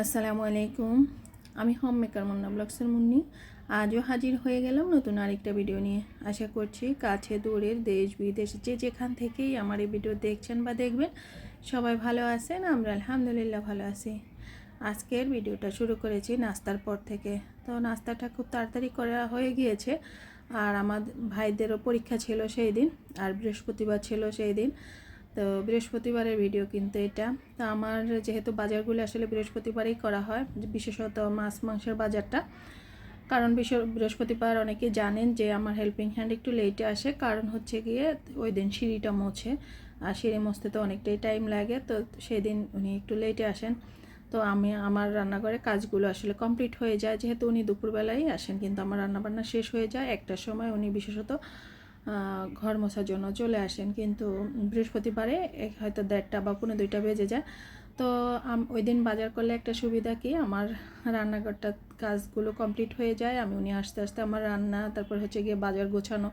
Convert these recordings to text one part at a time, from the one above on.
আসসালামু আলাইকুম। আমি হোম মেকার মুন্না ব্লগসের মুন্নি। আজও হাজির হয়ে গেলাম নতুন আরেকটা ভিডিও নিয়ে। আশা করছি কাছে দূরের দেশ, বিদেশ যে যেখান থেকেই আমার এই ভিডিও দেখছেন বা দেখবেন, সবাই ভালো আছেন, আমরা আলহামদুলিল্লাহ ভালো আছি। আজকের ভিডিওটা শুরু করেছি নাস্তার পর থেকে। তো নাস্তাটা খুব তাড়াতাড়ি করা হয়ে গিয়েছে। আর আমার ভাইদেরও পরীক্ষা ছিল সেই দিন, আর বৃহস্পতিবার ছিল সেই দিন। তো বৃহস্পতিবারের ভিডিও কিন্তু এটা। তো আমার যেহেতু বাজারগুলো আসলে বৃহস্পতিবারেই করা হয়, বিশেষত মাছ, মাংসের বাজারটা। কারণ বৃহস্পতিবার অনেকে জানেন যে আমার হেল্পিং হ্যান্ড একটু লেটে আসে। কারণ হচ্ছে গিয়ে ওই দিন সিঁড়িটা মোছে। আর সিঁড়ি মুছতে তো অনেকটাই টাইম লাগে। তো সেই দিন উনি একটু লেটে আসেন। তো আমি আমার রান্নাঘরে কাজগুলো আসলে কমপ্লিট হয়ে যায়। যেহেতু উনি দুপুরবেলায় আসেন, কিন্তু আমার রান্নাবান্না শেষ হয়ে যায়। একটার সময় উনি বিশেষত ঘর মোছার জন্য চলে আসেন, কিন্তু বৃহস্পতিবারে হয়তো দেড়টা বা পনেরো দুইটা বেজে যায়। তো ওই দিন বাজার করলে একটা সুবিধা কি, আমার রান্নাঘরটা কাজগুলো কমপ্লিট হয়ে যায়, আমি উনি আস্তে আস্তে আমার রান্না, তারপর হচ্ছে গিয়ে বাজার গোছানো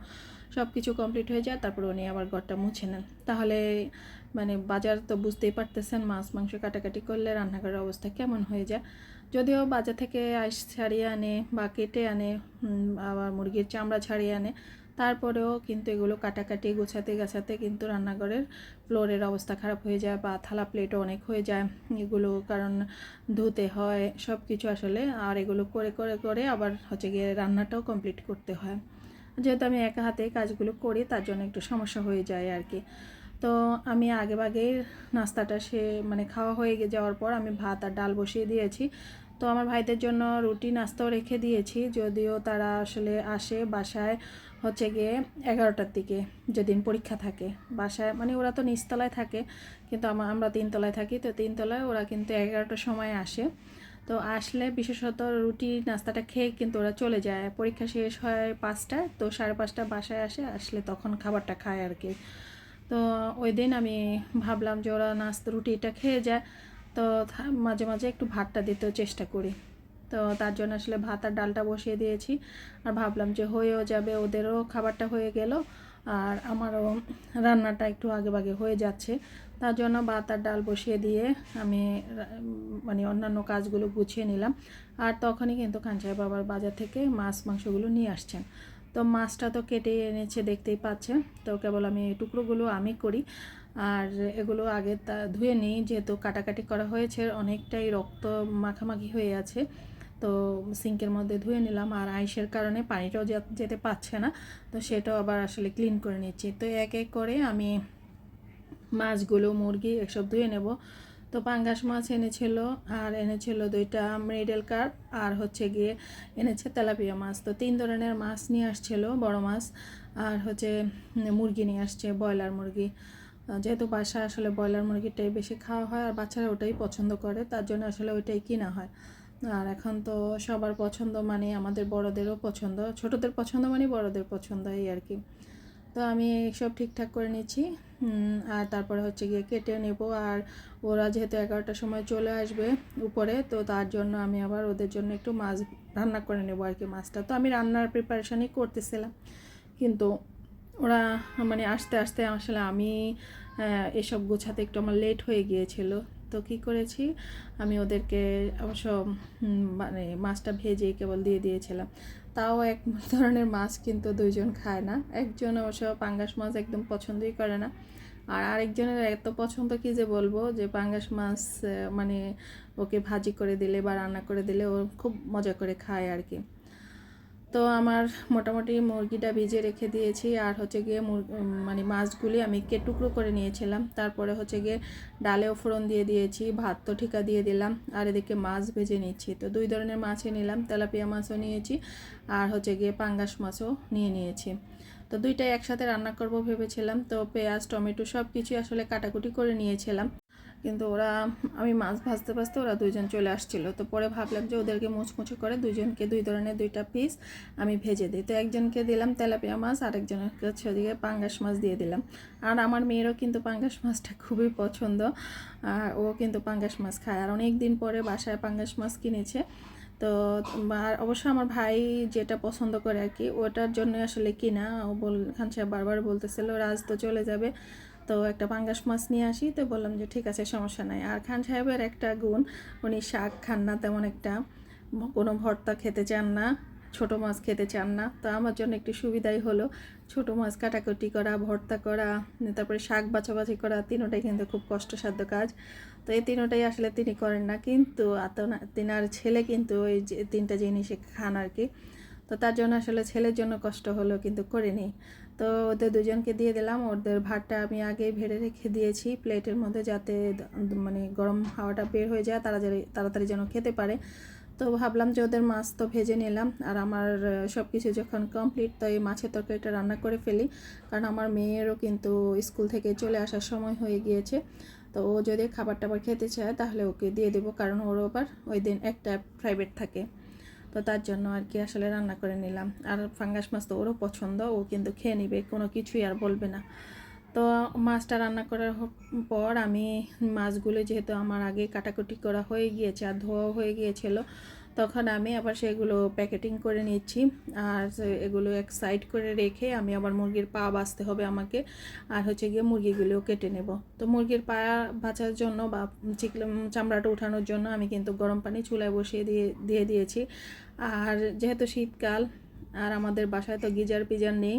সব কিছু কমপ্লিট হয়ে যায়, তারপর উনি আবার ঘরটা মুছে নেন। তাহলে মানে বাজার তো বুঝতেই পারতেছেন, মাছ মাংস কাটাকাটি করলে রান্নাঘরের অবস্থা কেমন হয়ে যায়। যদিও বাজার থেকে আইস ছাড়িয়ে আনে বা কেটে আনে আবার মুরগির চামড়া ছাড়িয়ে আনে তারপরেও কিন্তু এগুলো কাটাকাটি গোছাতে গাছাতে কিন্তু রান্নাঘরের ফ্লোরের অবস্থা খারাপ হয়ে যায় বা থালা প্লেটও অনেক হয়ে যায় এগুলো, কারণ ধুতে হয় সব কিছু আসলে। আর এগুলো করে করে করে আবার হচ্ছে গিয়ে রান্নাটাও কমপ্লিট করতে হয়। যেহেতু আমি একা হাতে কাজগুলো করি, তার জন্য একটু সমস্যা হয়ে যায় আর কি তো আমি আগে আগেই নাস্তাটা সে মানে খাওয়া হয়ে যাওয়ার পর আমি ভাত আর ডাল বসিয়ে দিয়েছি। তো আমার ভাইদের জন্য রুটি, নাস্তাও রেখে দিয়েছি। যদিও তারা আসলে আসে বাসায় হচ্ছে গিয়ে এগারোটার দিকে যেদিন পরীক্ষা থাকে। বাসায় মানে ওরা তো নিচতলায় থাকে, কিন্তু আমা- আমরা তিনতলায় থাকি। তো তিনতলায় ওরা কিন্তু এগারোটার সময় আসে। তো আসলে বিশেষত রুটি, নাস্তাটা খেয়ে কিন্তু ওরা চলে যায়। পরীক্ষা শেষ হয় পাঁচটায় তো সাড়ে পাঁচটা বাসায় আসে, আসলে তখন খাবারটা খায় আর কি। তো ওই দিন আমি ভাবলাম যে ওরা নাস্তা, রুটিটা খেয়ে যায়। তো মাঝে মাঝে একটু ভাতটা দিতেও চেষ্টা করি। তো তার জন্য আসলে ভাত আর ডালটা বসিয়ে দিয়েছি। আর ভাবলাম যে হয়েও যাবে, ওদেরও খাবারটা হয়ে গেল। আর আমারও রান্নাটা একটু আগে ভাগে হয়ে যাচ্ছে। তার জন্য ভাত আর ডাল বসিয়ে দিয়ে আমি মানে অন্যান্য কাজগুলো গুছিয়ে নিলাম। আর তখনই কিন্তু কাঞ্চাই বাবার বাজার থেকে মাছ, মাংসগুলো নিয়ে আসছেন। তো মাছটা তো কেটে এনেছে, দেখতেই পাচ্ছেন। তো কেবল আমি টুকরোগুলো আমি করি। আর এগুলো আগে তা ধুয়ে নিই, যেহেতু কাটাকাটি করা হয়েছে, অনেকটাই রক্ত মাখামাখি হয়ে আছে। তো সিঙ্কের মধ্যে ধুয়ে নিলাম আর আইসের কারণে পানিটাও যেতে পারছে না, তো সেটাও আবার আসলে ক্লিন করে নিচ্ছি। তো এক এক করে আমি মাছগুলো, মুরগি এসব ধুয়ে নেব। তো পাঙ্গাস মাছ এনেছিল, আর এনেছিল দুইটা মিডল কার্প, আর হচ্ছে গিয়ে এনেছে তেলাপিয়া মাছ। তো তিন ধরনের মাছ নিয়ে আসছিল, বড় মাছ, আর হচ্ছে মুরগি নিয়ে আসছে, ব্রয়লার মুরগি। যেহেতু বাসা আসলে ব্রয়লার মুরগিটাই বেশি খাওয়া হয় আর বাচ্চারা ওটাই পছন্দ করে তার জন্য আসলে ওইটাই কিনা হয়। আর এখন তো সবার পছন্দ মানে আমাদের বড়দেরও পছন্দ ছোটদের পছন্দ মানে বড়দের পছন্দ এই আর কি। তো আমি সব ঠিকঠাক করে উম, আর তারপরে হচ্ছে গিয়ে কেটে নেব। আর ওরা যেহেতু এগারোটার সময় চলে আসবে উপরে তো তার জন্য আমি আবার ওদের জন্য একটু মাছ রান্না করে নেব আর কি মাছটা। তো আমি রান্নার প্রিপারেশানই করতেছিলাম কিন্তু ওরা মানে আস্তে আস্তে আসলে আমি এসব গোছাতে একটু আমার লেট হয়ে গিয়েছিল। তো কি করেছি? আমি ওদেরকে অবশ্য মানে মাছটা ভেজে কেবল দিয়ে দিয়েছিলাম। তাও এক ধরনের মাছ কিন্তু দুইজন খায় না। একজন অবশ্য পাঙ্গাস মাছ একদম পছন্দই করে না। আর আরেকজনের এত পছন্দ কি যে বলব? যে পাঙ্গাস মাছ মানে ওকে ভাজি করে দিলে বা রান্না করে দিলে ও খুব মজা করে খায় আর কি। তো আমার মোটামুটি মুরগিটা ভিজে রেখে দিয়েছি। আর হচ্ছে গিয়ে মানে মাছগুলি আমি কে টুকরো করে নিয়েছিলাম। তারপরে হচ্ছে গিয়ে ডালেও ফোড়ন দিয়ে দিয়েছি, ভাত তো ঠিকা দিয়ে দিলাম, আর এদিকে মাছ ভেজে নিচ্ছি। তো দুই ধরনের মাছই নিলাম, তেলাপিয়া মাছও নিয়েছি, আর হচ্ছে গিয়ে পাঙ্গাস মাছও নিয়ে নিয়েছি। তো দুইটাই একসাথে রান্না করব ভেবেছিলাম। তো পেঁয়াজ, টমেটো সব কিছুই আসলে কাটাকুটি করে নিয়েছিলাম। কিন্তু ওরা, আমি মাছ ভাজতে ভাজতে ওরা দুইজন চলে আসছিল। তো পরে ভাবলাম যে ওদেরকে মুচমুচে করে দুইজনকে, দুই ধরনের দুইটা পিস আমি ভেজে দিই। তো একজনকে দিলাম তেলাপিয়া মাছ আরেকজনকে হচ্ছে ওদিকে পাঙ্গাস মাছ দিয়ে দিলাম। আর আমার মেয়েরও কিন্তু পাঙ্গাস মাছটা খুবই পছন্দ। আর ও কিন্তু পাঙ্গাস মাছ খায়। আর অনেক দিন পরে বাসায় পাঙ্গাস মাছ কিনেছে। তো আর অবশ্য আমার ভাই যেটা পছন্দ করে আর কি, ওটার জন্য আসলে কিনা। ও বল, খান সাহেব বারবার বলতেছিল, রাজ তো চলে যাবে। তো একটা পাঙ্গাস মাছ নিয়ে আসি, তো বললাম যে ঠিক আছে, সমস্যা নাই। আর খান সাহেবের একটা গুণ, উনি শাক খান না তেমন একটা, কোনো ভর্তা খেতে চান না, ছোট মাছ খেতে চান না। তো আমার জন্য একটু সুবিধাই হলো, ছোট মাছ কাটাকুটি করা, ভর্তা করা, তারপরে শাক বাছাবাছি করা, তিনোটাই কিন্তু খুব কষ্টসাধ্য কাজ। তো এই তিনোটাই আসলে তিনি করেন না, কিন্তু তিনার ছেলে কিন্তু ওই যে তিনটা জিনিসে খান আর কি। তো তার জন্য আসলে ছেলের জন্য কষ্ট হলো কিন্তু করিনি। তো ওদের দুজনকে দিয়ে দিলাম, ওদের ভাতটা আমি আগেই ভেড়ে রেখে দিয়েছি, প্লেটের মধ্যে যাতে মানে গরম হাওয়াটা বের হয়ে যায় তারা তাড়াতাড়ি যেন খেতে পারে। তো ভাবলাম যে ওদের মাছ তো ভেজে নিলাম, আর আমার সব কিছু যখন কমপ্লিট তো এই মাছের তরকারিটা রান্না করে ফেলি। কারণ আমার মেয়েরও কিন্তু স্কুল থেকে চলে আসার সময় হয়ে গিয়েছে। তো ও যদি খাবার টাবার খেতে চায়, তাহলে ওকে দিয়ে দেবো, কারণ ওর আবার ওই দিন একটা প্রাইভেট থাকে। তো তার জন্য আর কি আসলে রান্না করে নিলাম। আর ফাঙ্গাস মাছ তো ওরও পছন্দ, ও কিন্তু খেয়ে নিবে, কোনো কিছুই আর বলবে না। তো মাছটা রান্না করার পর আমি মাছগুলো যেহেতু আমার আগে কাটাকুটি করা হয়ে গিয়েছে আর ধোয়া হয়ে গিয়েছিল তখন আমি আবার সেগুলো প্যাকেটিং করে নিচ্ছি। আর এগুলো এক সাইড করে রেখে আমি আবার মুরগির পা বাঁচতে হবে আমাকে। আর হচ্ছে গিয়ে মুরগিগুলো কেটে নেব। তো মুরগির পা বাঁচার জন্য বা চিকলে চামড়াটা উঠানোর জন্য আমি কিন্তু গরম পানি চুলায় বসিয়ে দিয়ে দিয়ে দিয়েছি। আর যেহেতু শীতকাল, আর আমাদের বাসায় তো গিজার পিজার নেই,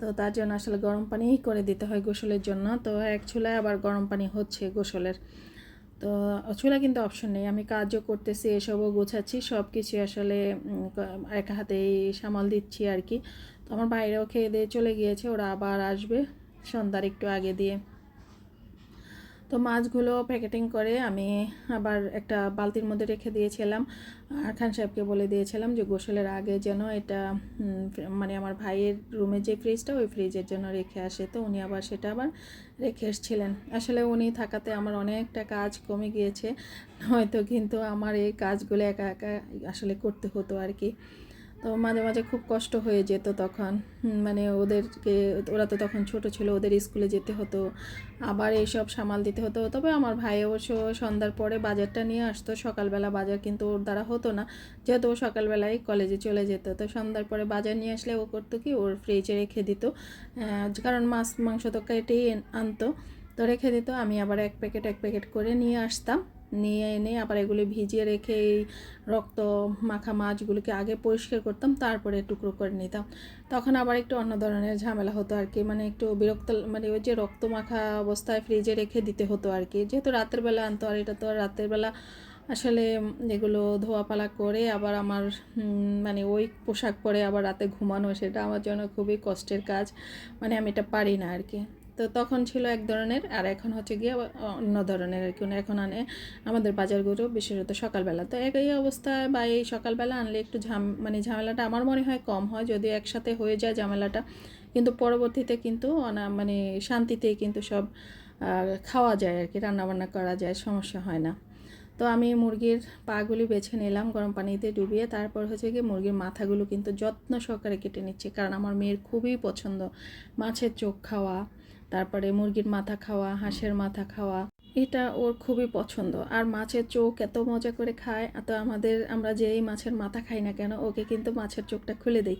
তো তার জন্য আসলে গরম পানিই করে দিতে হয় গোসলের জন্য। তো এক চুলায় আবার গরম পানি হচ্ছে গোসলের। তো চুলা কিন্তু অপশন নেই। আমি কাজও করতেছি, এসবও গোছাচ্ছি সব কিছু আসলে এক হাতেই সামাল দিচ্ছি আর কি। তো আমার বাইরেও খেয়ে দিয়ে চলে গিয়েছে, ওরা আবার আসবে সন্ধ্যার একটু আগে দিয়ে। তো মাছগুলো প্যাকেটিং করে আমি আবার একটা বালতির মধ্যে রেখে দিয়েছিলাম। আর খান সাহেবকে বলে দিয়েছিলাম যে, গোসলের আগে যেন এটা মানে আমার ভাইয়ের রুমে যে ফ্রিজটা ওই ফ্রিজের জন্য রেখে আসে। তো উনি আবার সেটা আবার রেখে এসেছিলেন। আসলে উনি থাকাতে আমার অনেকটা কাজ কমে গিয়েছে। হয়তো কিন্তু আমার এই কাজগুলো একা একা আসলে করতে হতো আর কি। তো মাঝে মাঝে খুব কষ্ট হয়ে যেত তখন। মানে ওদেরকে, ওরা তো তখন ছোট ছিল, ওদের স্কুলে যেতে হতো। আবার এইসব সামাল দিতে হতো। তবে আমার ভাই অবশ্য সন্ধ্যার পরে বাজারটা নিয়ে আসতো। সকালবেলা বাজার কিন্তু ওর দ্বারা হতো না। যেহেতু ও সকালবেলায় কলেজে চলে যেত। তো সন্ধ্যার পরে বাজার নিয়ে আসলে ও করতো কি, ওর ফ্রিজে রেখে দিত। কারণ মাছ, মাংস তো কেটেই আনতো। তো রেখে দিত। আমি আবার এক প্যাকেট এক প্যাকেট করে নিয়ে আসতাম। নিয়ে এনে আবার এগুলি ভিজিয়ে রেখে এই রক্ত মাখা মাছগুলোকে আগে পরিষ্কার করতাম, তারপরে টুকরো করে নিতাম। তখন আবার একটু অন্য ধরনের ঝামেলা হতো আর কি মানে একটু বিরক্ত মানে ওই যে রক্ত মাখা অবস্থায় ফ্রিজে রেখে দিতে হতো আর কি। যেহেতু রাতের বেলা আনতো, আর এটা তো রাতের বেলা আসলে এগুলো ধোয়াপালা করে আবার আমার মানে ওই পোশাক পরে আবার রাতে ঘুমানো, সেটা আমার জন্য খুবই কষ্টের কাজ। মানে আমি এটা পারি না আর কি। তো তখন ছিল এক ধরনের আর এখন হচ্ছে গিয়ে অন্য ধরনের আর কি। এখন আনে আমাদের বাজারগুলো বিশেষত সকালবেলা। তো একই অবস্থায় বা এই সকালবেলা আনলে একটু ঝাম মানে ঝামেলাটা আমার মনে হয় কম হয় যদি একসাথে হয়ে যায় ঝামেলাটা। কিন্তু পরবর্তীতে কিন্তু অনা মানে শান্তিতেই কিন্তু সব খাওয়া যায় আর কি, রান্নাবান্না করা যায়, সমস্যা হয় না। তো আমি মুরগির পাগুলি বেছে নিলাম গরম পানিতে ডুবিয়ে, তারপর হচ্ছে কি মুরগির মাথাগুলো কিন্তু যত্ন সহকারে কেটে নিচ্ছি। কারণ আমার মেয়ের খুবই পছন্দ মাছের চোখ খাওয়া তারপরে মুরগির মাথা খাওয়া হাঁসের মাথা খাওয়া এটা ওর খুবই পছন্দ। আর মাছের চোখ এত মজা করে খায় তো আমাদের আমরা যেই মাছের মাথা খাই না কেন ওকে কিন্তু মাছের চোখটা খুলে দিই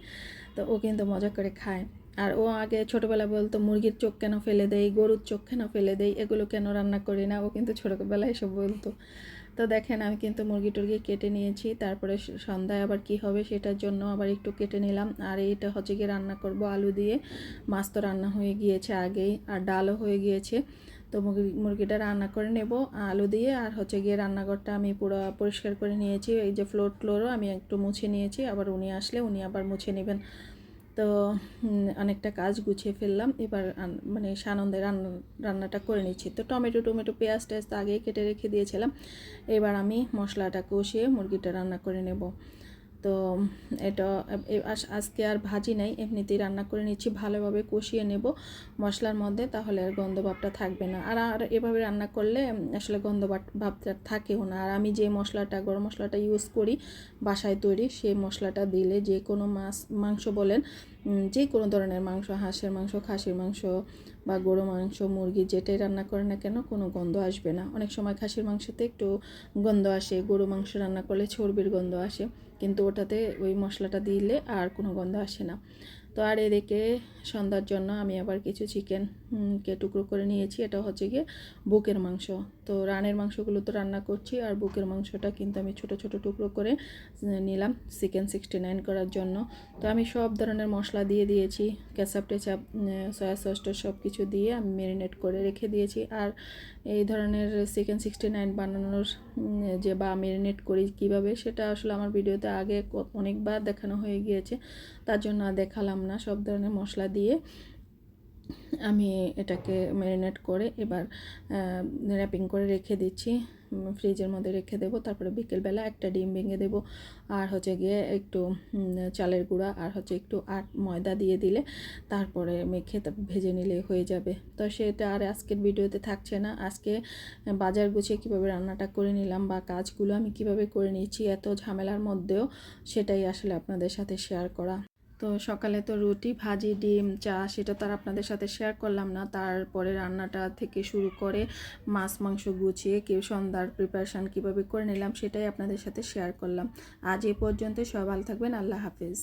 তো ও কিন্তু মজা করে খায়। আর ও আগে ছোটোবেলা বলতো, মুরগির চোখ কেন ফেলে দেয় গরুর চোখ কেন ফেলে দেয় এগুলো কেন রান্না করি না? ও কিন্তু ছোটোবেলায় এসব বলতো। তো দেখেন, আমি কিন্তু মুরগি টুরগি কেটে নিয়েছি। তারপরে সন্ধ্যায় আবার কি হবে সেটার জন্য আবার একটু কেটে নিলাম। আর এইটা হচ্ছে গিয়ে রান্না করব আলু দিয়ে। মাছ তো রান্না হয়ে গিয়েছে আগেই, আর ডালও হয়ে গিয়েছে। তো মুরগি, মুরগিটা রান্না করে নেব আলু দিয়ে। আর হচ্ছে গিয়ে রান্নাঘরটা আমি পুরো পরিষ্কার করে নিয়েছি। এই যে ফ্লোর, ফ্লোরও আমি একটু মুছে নিয়েছি। আবার উনি আসলে উনি আবার মুছে নেবেন। তো অনেকটা কাজ গুছিয়ে ফেললাম। এবার মানে সানন্দে রান্না রান্নাটা করে নিচ্ছি। তো টমেটো টমেটো, পেঁয়াজ টেয়াজ তো আগেই কেটে রেখে দিয়েছিলাম। এবার আমি মশলাটা কষিয়ে মুরগিটা রান্না করে নেব। তো এটা আজকে আর ভাজি নাই, এমনিতেই রান্না করে নিচ্ছি, ভালোভাবে কষিয়ে নেব মশলার মধ্যে, তাহলে আর গন্ধ ভাবটা থাকবে না। আর আর এভাবে রান্না করলে আসলে গন্ধ থাকেও না। আর আমি যে মশলাটা, গরম মশলাটা ইউজ করি, বাসায় তৈরি, সেই মশলাটা দিলে যে কোনো মাছ, মাংস বলেন যে কোনো ধরনের মাংস, হাঁসের মাংস, খাসির মাংস বা গরু, মাংস, মুরগি যেটাই রান্না করে না কেন কোনো গন্ধ আসবে না। অনেক সময় খাসির মাংসতে একটু গন্ধ আসে, গরু, মাংস রান্না করলে চর্বির গন্ধ আসে, কিন্তু ওটাতে ওই মশলাটা দিলে আর কোনো গন্ধ আসে না। তো আর এদিকে সন্ধ্যার জন্য আমি আবার কিছু চিকেন কে টুকরো করে নিয়েছি, এটা হচ্ছে গিয়ে বুকের মাংস। তো রানের মাংসগুলো তো রান্না করছি আর বুকের মাংসটা কিন্তু আমি ছোট ছোট টুকরো করে নিলাম চিকেন সিক্সটি নাইন করার জন্য। তো আমি সব ধরনের মশলা দিয়ে দিয়েছি, কেচাপ টেচাপ সয়া সসটা সব কিছু দিয়ে আমি ম্যারিনেট করে রেখে দিয়েছি। আর এই ধরনের চিকেন সিক্সটি নাইন বানানোর যে বা ম্যারিনেট করি কীভাবে সেটা আসলে আমার ভিডিওতে আগে অনেকবার দেখানো হয়ে গিয়েছে, তার জন্য দেখালাম না। সব ধরনের মশলা দিয়ে আমি এটাকে ম্যারিনেট করে এবার র্যাপিং করে রেখে দিচ্ছি। ফ্রিজের মধ্যে রেখে দেবো। তারপরে বিকেলবেলা একটা ডিম ভেঙে দেবো। আর হচ্ছে গিয়ে একটু চালের গুঁড়া আর হচ্ছে একটু আট ময়দা দিয়ে দিলে তারপরে মেখে ভেজে নিলে হয়ে যাবে। তো সেটা আর আজকের ভিডিওতে থাকছে না। আজকে বাজার গুছিয়ে কীভাবে রান্নাটা করে নিলাম বা কাজগুলো আমি কীভাবে করে নিয়েছি এত ঝামেলার মধ্যেও সেটাই আসলে আপনাদের সাথে শেয়ার করা। তো সকালে তো রুটি, ভাজি, ডিম, চা সেটা তো আর আপনাদের সাথে শেয়ার করলাম না। তারপরে রান্নাটা থেকে শুরু করে মাছ, মাংস গুছিয়ে কেউ সন্ধ্যার প্রিপারেশান কীভাবে করে নিলাম সেটাই আপনাদের সাথে শেয়ার করলাম। আজ এ পর্যন্ত সবাই থাকবেন, আল্লাহ হাফিজ।